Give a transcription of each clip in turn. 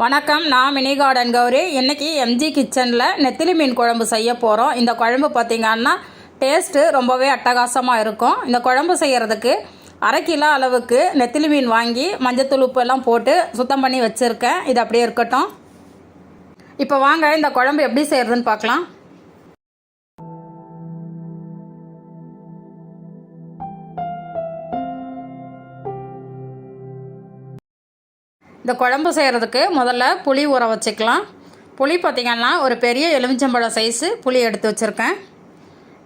வணக்கம் நான் mini garden Gowri. இன்றைக்கி எம்ஜி கிச்சனில் நெத்திலி மீன் குழம்பு செய்ய போகிறோம் இந்த குழம்பு பார்த்திங்கன்னா டேஸ்ட்டு ரொம்பவே அட்டகாசமாக இருக்கும். இந்த குழம்பு செய்கிறதுக்கு அரை கிலோ அளவுக்கு நெத்திலி மீன் வாங்கி மஞ்சத்தூள் உப்பு எல்லாம் போட்டு சுத்தம் பண்ணி வச்சுருக்கேன். இது அப்படியே இருக்கட்டும். இப்போ வாங்க இந்த குழம்பு எப்படி செய்கிறதுன்னு பார்க்கலாம் இந்த குழம்பு செய்கிறதுக்கு முதல்ல புளி ஊற வச்சுக்கலாம். புளி பார்த்திங்கன்னா ஒரு பெரிய எலுமிச்சம்பழம் சைஸு புளி எடுத்து வச்சுருக்கேன்.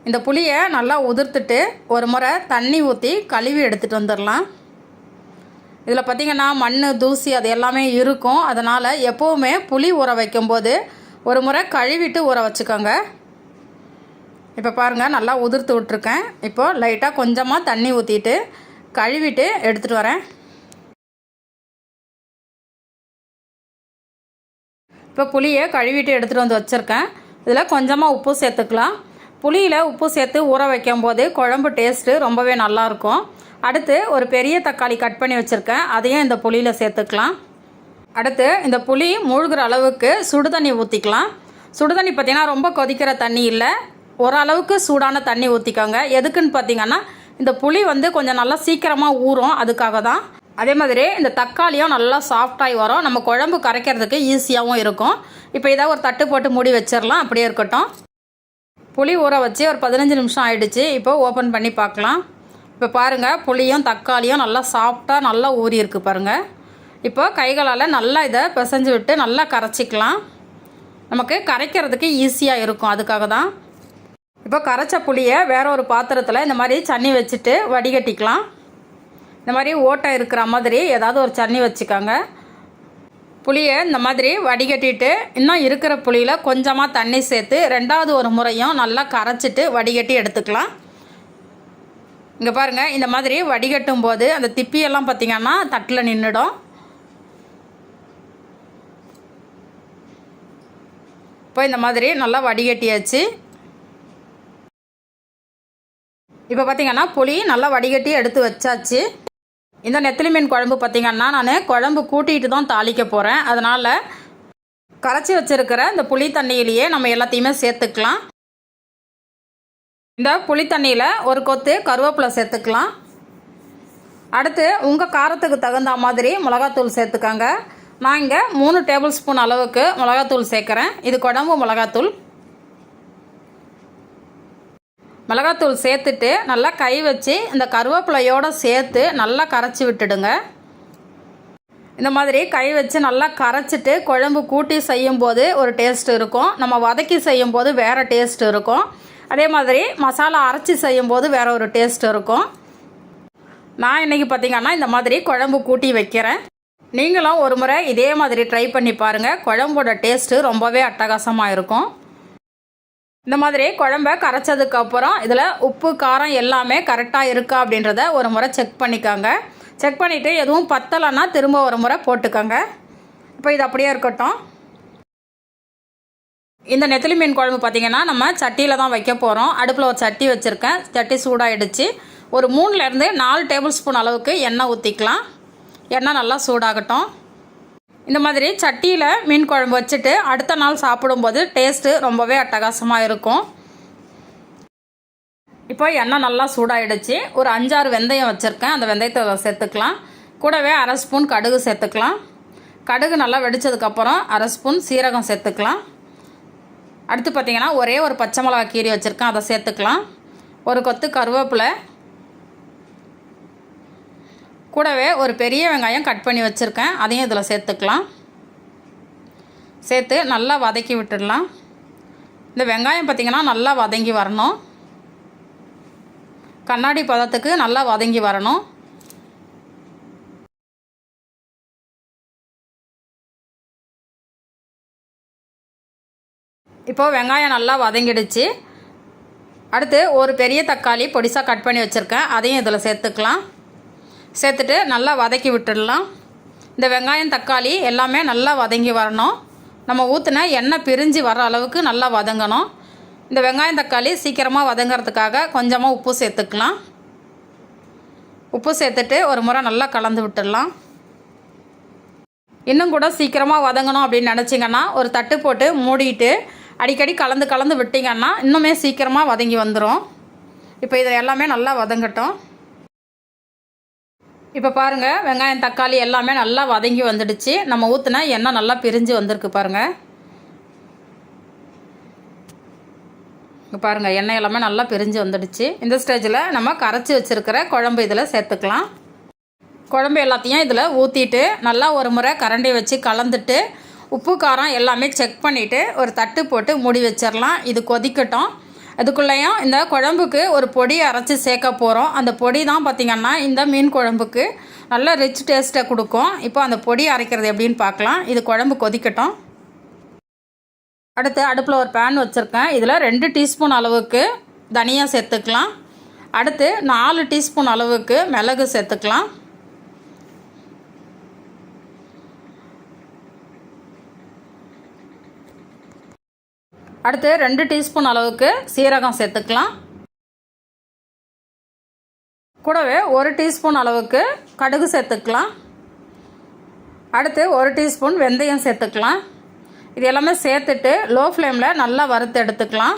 இந்த புளியை நல்லா உதிர்த்துட்டு ஒரு முறை தண்ணி ஊற்றி கழுவி எடுத்துகிட்டு வந்துடலாம். இதில் பார்த்திங்கன்னா மண் தூசி அது எல்லாமே இருக்கும். அதனால் எப்போவுமே புளி ஊற வைக்கும்போது ஒரு முறை கழுவிட்டு ஊற வச்சுக்கோங்க. இப்போ பாருங்கள் நல்லா உதிர்த்து விட்ருக்கேன் இப்போது லைட்டாக கொஞ்சமாக தண்ணி ஊற்றிட்டு கழுவிட்டு எடுத்துகிட்டு வரேன். இப்போ புளியை கழுவிட்டு எடுத்துகிட்டு வந்து வச்சுருக்கேன். இதில் கொஞ்சமாக உப்பு சேர்த்துக்கலாம். புளியில் உப்பு சேர்த்து ஊற வைக்கும் போது குழம்பு டேஸ்ட்டு ரொம்பவே நல்லாயிருக்கும் அடுத்து ஒரு பெரிய தக்காளி கட் பண்ணி வச்சுருக்கேன். அதையும் இந்த புளியில் சேர்த்துக்கலாம். அடுத்து இந்த புளி மூழ்கிற அளவுக்கு சுடு தண்ணி ஊற்றிக்கலாம் சுடு தண்ணி பார்த்திங்கன்னா ரொம்ப கொதிக்கிற தண்ணி இல்லை. ஓரளவுக்கு சூடான தண்ணி ஊற்றிக்கோங்க எதுக்குன்னு பார்த்தீங்கன்னா இந்த புளி வந்து கொஞ்சம் நல்லா சீக்கிரமாக ஊறும். அதுக்காக தான் அதே மாதிரி இந்த தக்காளியும் நல்லா சாஃப்டாகி வரும். நம்ம குழம்பு கரைக்கிறதுக்கு ஈஸியாகவும் இருக்கும். இப்போ இதாக ஒரு தட்டு போட்டு மூடி வச்சிடலாம். அப்படியே இருக்கட்டும். புளி ஊற வச்சு ஒரு பதினஞ்சு நிமிஷம் ஆயிடுச்சு. இப்போ ஓப்பன் பண்ணி பார்க்கலாம். இப்போ பாருங்கள் புளியும் தக்காளியும் நல்லா சாஃப்டாக நல்லா ஊறி இருக்குது பாருங்கள் இப்போ கைகளால் நல்லா இதை பிசைஞ்சு விட்டு நல்லா கரைச்சிக்கலாம். நமக்கு கரைக்கிறதுக்கு ஈஸியாக இருக்கும். அதுக்காக தான். இப்போ கரைச்ச புளியை வேற ஒரு பாத்திரத்தில் இந்த மாதிரி சன்னி வச்சுட்டு வடிகட்டிக்கலாம். இந்த மாதிரி ஓட்டை இருக்கிற மாதிரி ஏதாவது ஒரு சன்னி வச்சுக்கோங்க. புளியை இந்த மாதிரி வடிகட்டிட்டு இன்னும் இருக்கிற புளியில் கொஞ்சமாக தண்ணி சேர்த்து ரெண்டாவது ஒரு முறையும் நல்லா கரைச்சிட்டு வடிகட்டி எடுத்துக்கலாம். இங்கே பாருங்கள் இந்த மாதிரி வடிகட்டும் போது அந்த திப்பியெல்லாம் பார்த்திங்கன்னா தட்டில் நின்றுடும் இப்போ இந்த மாதிரி நல்லா வடிகட்டியாச்சு. இப்போ பார்த்திங்கன்னா புளி நல்லா வடிகட்டி எடுத்து வச்சாச்சு. இந்த நெத்திலி மீன் குழம்பு பார்த்திங்கன்னா நான் குழம்பு கூட்டிகிட்டு தான் தாளிக்க போகிறேன் அதனால் கரைச்சி வச்சுருக்கிற இந்த புளி தண்ணியிலேயே நம்ம எல்லாத்தையுமே சேர்த்துக்கலாம். இந்த புளி தண்ணியில் ஒரு கொத்து கருவேப்பிலை சேர்த்துக்கலாம். அடுத்து உங்கள் காரத்துக்கு தகுந்த மாதிரி மிளகாத்தூள் சேர்த்துக்கோங்க. நான் இங்கே மூணு டேபிள் ஸ்பூன் அளவுக்கு மிளகாத்தூள் சேர்க்குறேன். இது குழம்பு மிளகாத்தூள். மிளகாத்தூள் சேர்த்துட்டு நல்லா கை வச்சு இந்த கருவேப்பிலையோடு சேர்த்து நல்லா கரைச்சி விட்டுடுங்க. இந்த மாதிரி கை வச்சு நல்லா கரைச்சிட்டு குழம்பு கூட்டி செய்யும்போது ஒரு டேஸ்ட் இருக்கும். நம்ம வதக்கி செய்யும்போது வேறு டேஸ்ட் இருக்கும். அதே மாதிரி மசாலா அரைச்சி செய்யும்போது வேறு ஒரு டேஸ்ட் இருக்கும். நான் இன்றைக்கி பார்த்திங்கன்னா இந்த மாதிரி குழம்பு கூட்டி வைக்கிறேன். நீங்களும் ஒரு முறை இதே மாதிரி ட்ரை பண்ணி பாருங்கள் குழம்போட டேஸ்ட்டு ரொம்பவே அட்டகாசமாக இருக்கும். இந்த மாதிரி குழம்ப கரைச்சதுக்கு அப்புறம் இதில் உப்பு காரம் எல்லாமே கரெக்டாக இருக்கா அப்படின்றத ஒரு முறை செக் பண்ணிக்கோங்க. செக் பண்ணிவிட்டு எதுவும் பத்தலைன்னா திரும்ப ஒரு முறை போட்டுக்கோங்க. இப்போ இது அப்படியே இருக்கட்டும். இந்த நெத்திலி மீன் குழம்பு பார்த்திங்கன்னா நம்ம சட்டியில் தான் வைக்க போகிறோம் அடுப்பில் ஒரு சட்டி வச்சுருக்கேன். சட்டி சூடாகிடுச்சு ஒரு மூணுலேருந்து நாலு டேபிள் ஸ்பூன் அளவுக்கு எண்ணெய் ஊற்றிக்கலாம் எண்ணெய் நல்லா சூடாகட்டும். இந்த மாதிரி சட்டியில் மீன் குழம்பு வச்சுட்டு அடுத்த நாள் சாப்பிடும்போது டேஸ்ட்டு ரொம்பவே அட்டகாசமாக இருக்கும். இப்போ எண்ணெய் நல்லா சூடாயிடுச்சு. ஒரு அஞ்சாறு வெந்தயம் வச்சுருக்கேன். அந்த வெந்தயத்தை சேர்த்துக்கலாம். கூடவே அரை ஸ்பூன் கடுகு சேர்த்துக்கலாம். கடுகு நல்லா வெடித்ததுக்கப்புறம் அரை ஸ்பூன் சீரகம் சேர்த்துக்கலாம். அடுத்து பார்த்திங்கன்னா ஒரே ஒரு பச்சை மிளகா கீரி வச்சுருக்கேன். அதை சேர்த்துக்கலாம். ஒரு கொத்து கருவேப்பிலை கூடவே ஒரு பெரிய வெங்காயம் கட் பண்ணி வச்சுருக்கேன். அதையும் இதில் சேர்த்துக்கலாம். சேர்த்து நல்லா வதக்கி விட்டுடலாம். இந்த வெங்காயம் பார்த்திங்கன்னா நல்லா வதங்கி வரணும். கண்ணாடி பதத்துக்கு நல்லா வதங்கி வரணும். இப்போது வெங்காயம் நல்லா வதங்கிடுச்சு. அடுத்து ஒரு பெரிய தக்காளி பொடிசாக கட் பண்ணி வச்சுருக்கேன். அதையும் இதில் சேர்த்துக்கலாம். சேர்த்துட்டு நல்லா வதக்கி விட்டுடலாம். இந்த வெங்காயம் தக்காளி எல்லாமே நல்லா வதங்கி வரணும். நம்ம ஊற்றின எண்ணெய் பிரிஞ்சு வர அளவுக்கு நல்லா வதங்கணும். இந்த வெங்காயம் தக்காளி சீக்கிரமாக வதங்கிறதுக்காக கொஞ்சமாக உப்பு சேர்த்துக்கலாம். உப்பு சேர்த்துட்டு ஒரு முறை நல்லா கலந்து விட்டுடலாம். இன்னும் கூட சீக்கிரமாக வதங்கணும் அப்படின்னு நினச்சிங்கன்னா ஒரு தட்டு போட்டு மூடிட்டு அடிக்கடி கலந்து கலந்து விட்டிங்கன்னா இன்னுமே சீக்கிரமாக வதங்கி வந்துடும் இப்போ இதை எல்லாமே நல்லா வதங்கட்டும். இப்போ பாருங்கள் வெங்காயம் தக்காளி எல்லாமே நல்லா வதங்கி வந்துடுச்சு. நம்ம ஊற்றின எண்ணெய் நல்லா பிரிஞ்சு வந்திருக்கு பாருங்கள் இங்கே பாருங்கள் எண்ணெய் எல்லாமே நல்லா பிரிஞ்சு வந்துடுச்சு. இந்த ஸ்டேஜில் நம்ம கரைச்சி வச்சுருக்கிற குழம்பு இதில் சேர்த்துக்கலாம். குழம்பு எல்லாத்தையும் இதில் ஊற்றிட்டு நல்லா ஒரு முறை கரண்டி வச்சு கலந்துட்டு உப்பு காரம் எல்லாமே செக் பண்ணிவிட்டு ஒரு தட்டு போட்டு மூடி வச்சிடலாம் இது கொதிக்கட்டும். இதுக்குள்ளேயும் இந்த குழம்புக்கு ஒரு பொடி அரைச்சி சேர்க்க போகிறோம் அந்த பொடி தான் பார்த்திங்கன்னா இந்த மீன் குழம்புக்கு நல்ல ரிச் டேஸ்ட்டை கொடுக்கும். இப்போ அந்த பொடி அரைக்கிறது எப்படின்னு பார்க்கலாம். இது குழம்பு கொதிக்கட்டும். அடுத்து அடுப்பில் ஒரு பேன் வச்சுருக்கேன். இதில் ரெண்டு டீஸ்பூன் அளவுக்கு தனியாக சேர்த்துக்கலாம். அடுத்து நாலு டீஸ்பூன் அளவுக்கு மிளகு சேர்த்துக்கலாம். அடுத்து ரெண்டு டீஸ்பூன் அளவுக்கு சீரகம் சேர்த்துக்கலாம். கூடவே ஒரு டீஸ்பூன் அளவுக்கு கடுகு சேர்த்துக்கலாம். அடுத்து ஒரு டீஸ்பூன் வெந்தயம் சேர்த்துக்கலாம். இது எல்லாமே சேர்த்துட்டு லோ ஃப்ளேமில் நல்லா வறுத்து எடுத்துக்கலாம்.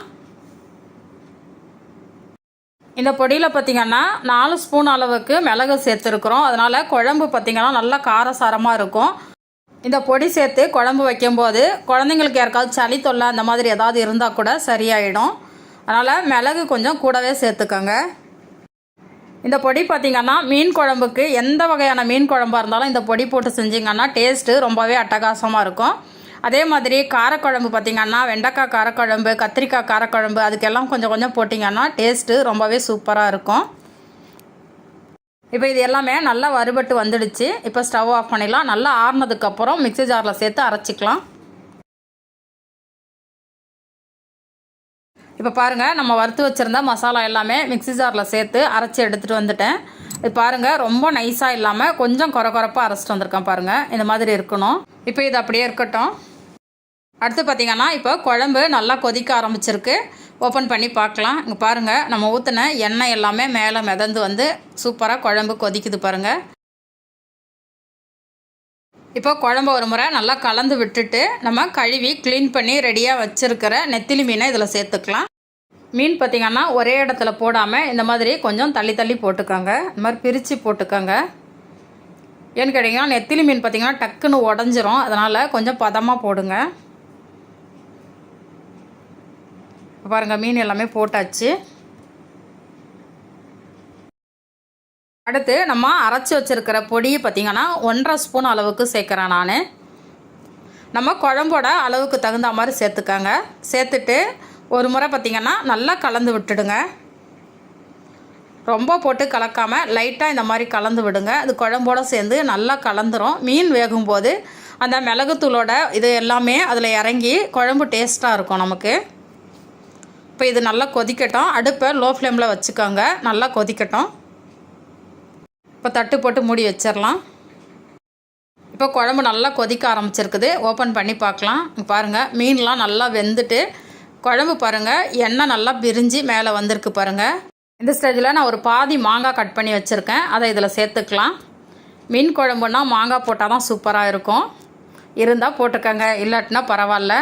இந்த பொடியில் பார்த்திங்கன்னா நாலு ஸ்பூன் அளவுக்கு மிளகு சேர்த்துருக்குறோம். அதனால் குழம்பு பார்த்திங்கன்னா நல்லா காரசாரமாக இருக்கும். இந்த பொடி சேர்த்து குழம்பு வைக்கும்போது குழந்தைங்களுக்கு யாருக்காவது சளி தொல்லை அந்த மாதிரி ஏதாவது இருந்தால் கூட சரியாயிடும். அதனால் மிளகு கொஞ்சம் கூடவே சேர்த்துக்கோங்க. இந்த பொடி பார்த்திங்கன்னா மீன் குழம்புக்கு எந்த வகையான மீன் குழம்பாக இருந்தாலும் இந்த பொடி போட்டு செஞ்சிங்கன்னா டேஸ்ட்டு ரொம்பவே அட்டகாசமாக இருக்கும். அதே மாதிரி காரக்குழம்பு பார்த்திங்கன்னா வெண்டைக்காய் காரக்குழம்பு கத்திரிக்காய் காரக்குழம்பு அதுக்கெல்லாம் கொஞ்சம் கொஞ்சம் போட்டிங்கன்னா டேஸ்ட்டு ரொம்பவே சூப்பராக இருக்கும். இப்போ இது எல்லாமே நல்லா வறுபட்டு வந்துடுச்சு. இப்போ ஸ்டவ் ஆஃப் பண்ணிடலாம். நல்லா ஆறுனதுக்கப்புறம் மிக்ஸி ஜாரில் சேர்த்து அரைச்சிக்கலாம். இப்போ பாருங்கள் நம்ம வறுத்து வச்சுருந்த மசாலா எல்லாமே மிக்ஸி ஜாரில் சேர்த்து அரைச்சி எடுத்துகிட்டு வந்துட்டேன். இது பாருங்கள் ரொம்ப நைஸாக இல்லாமல் கொஞ்சம் குறை குறைப்பாக அரைச்சிட்டு வந்திருக்கேன் பாருங்கள் இந்த மாதிரி இருக்கணும். இப்போ இது அப்படியே இருக்கட்டும். அடுத்து பார்த்திங்கன்னா இப்போ குழம்பு நல்லா கொதிக்க ஆரம்பிச்சிருக்கு. ஓப்பன் பண்ணி பார்க்கலாம். இங்கே பாருங்கள் நம்ம ஊற்றின எண்ணெய் எல்லாமே மேலே மிதந்து வந்து சூப்பராக குழம்பு கொதிக்குது பாருங்கள் இப்போ குழம்பு ஒரு முறை நல்லா கலந்து விட்டுட்டு நம்ம கழுவி க்ளீன் பண்ணி ரெடியாக வச்சுருக்கிற நெத்திலி மீனை இதில் சேர்த்துக்கலாம். மீன் பார்த்திங்கன்னா ஒரே இடத்துல போடாமல் இந்த மாதிரி கொஞ்சம் தள்ளி தள்ளி போட்டுக்கோங்க. இந்த மாதிரி பிரித்து போட்டுக்கோங்க. ஏன்னு கேட்டிங்கன்னா நெத்திலி மீன் பார்த்திங்கன்னா டக்குன்னு உடஞ்சிரும். அதனால் கொஞ்சம் பதமாக போடுங்க. பாருங்கள் மீன் எல்லாமே போட்டாச்சு. அடுத்து நம்ம அரைச்சி வச்சுருக்கிற பொடியை பார்த்திங்கன்னா ஒன்றரை ஸ்பூன் அளவுக்கு சேர்க்குறேன் நான். நம்ம குழம்போட அளவுக்கு தகுந்த மாதிரி சேர்த்துக்கங்க. சேர்த்துட்டு ஒரு முறை பார்த்திங்கன்னா நல்லா கலந்து விட்டுடுங்க. ரொம்ப போட்டு கலக்காமல் லைட்டாக இந்த மாதிரி கலந்து விடுங்க. அது குழம்போடு சேர்ந்து நல்லா கலந்துரும். மீன் வேகும்போது அந்த மிளகுத்தூளோட இது எல்லாமே அதில் இறங்கி குழம்பு டேஸ்ட்டாக இருக்கும் நமக்கு. இப்போ இது நல்லா கொதிக்கட்டும். அடுப்பை லோ ஃப்ளேமில் வச்சுக்கோங்க. நல்லா கொதிக்கட்டும். இப்போ தட்டு போட்டு மூடி வச்சிடலாம் இப்போ குழம்பு நல்லா கொதிக்க ஆரம்பிச்சிருக்குது. ஓப்பன் பண்ணி பார்க்கலாம். பாருங்கள் மீன்லாம் நல்லா வெந்துட்டு குழம்பு பாருங்கள் எண்ணெய் நல்லா பிரிஞ்சு மேலே வந்திருக்கு பாருங்கள் இந்த ஸ்டேஜில் நான் ஒரு பாதி மாங்காய் கட் பண்ணி வச்சுருக்கேன். அதை இதில் சேர்த்துக்கலாம். மீன் குழம்புனா மாங்காய் போட்டால் தான் சூப்பராக இருக்கும். இருந்தால் போட்டுக்கோங்க. இல்லாட்டினா பரவாயில்ல.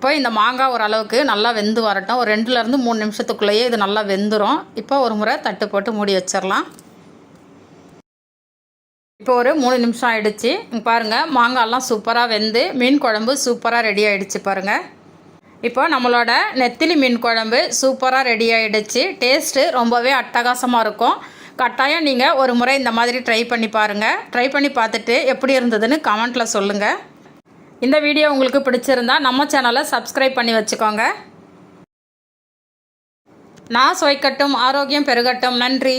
இப்போ இந்த மாங்காய் ஓரளவுக்கு நல்லா வெந்து வரட்டும். ஒரு ரெண்டுலேருந்து மூணு நிமிஷத்துக்குள்ளேயே இது நல்லா வெந்துடும் இப்போ ஒரு முறை தட்டு போட்டு மூடி வச்சிடலாம் இப்போ ஒரு மூணு நிமிஷம் ஆகிடுச்சு பாருங்கள் மாங்காயெல்லாம் சூப்பராக வெந்து மீன் குழம்பு சூப்பராக ரெடி ஆகிடுச்சு பாருங்கள் இப்போ நம்மளோட நெத்திலி மீன் குழம்பு சூப்பராக ரெடி ஆகிடுச்சு டேஸ்ட்டு ரொம்பவே அட்டகாசமாக இருக்கும். கட்டாயம் நீங்கள் ஒரு முறை இந்த மாதிரி ட்ரை பண்ணி பாருங்கள் ட்ரை பண்ணி பார்த்துட்டு எப்படி இருந்ததுன்னு கமெண்ட்டில் சொல்லுங்கள் இந்த வீடியோ உங்களுக்கு பிடிச்சிருந்தா நம்ம சேனலை சப்ஸ்கிரைப் பண்ணி வச்சுக்கோங்க. நான் சுவைக்கட்டும் ஆரோக்கியம் பெருகட்டும். நன்றி.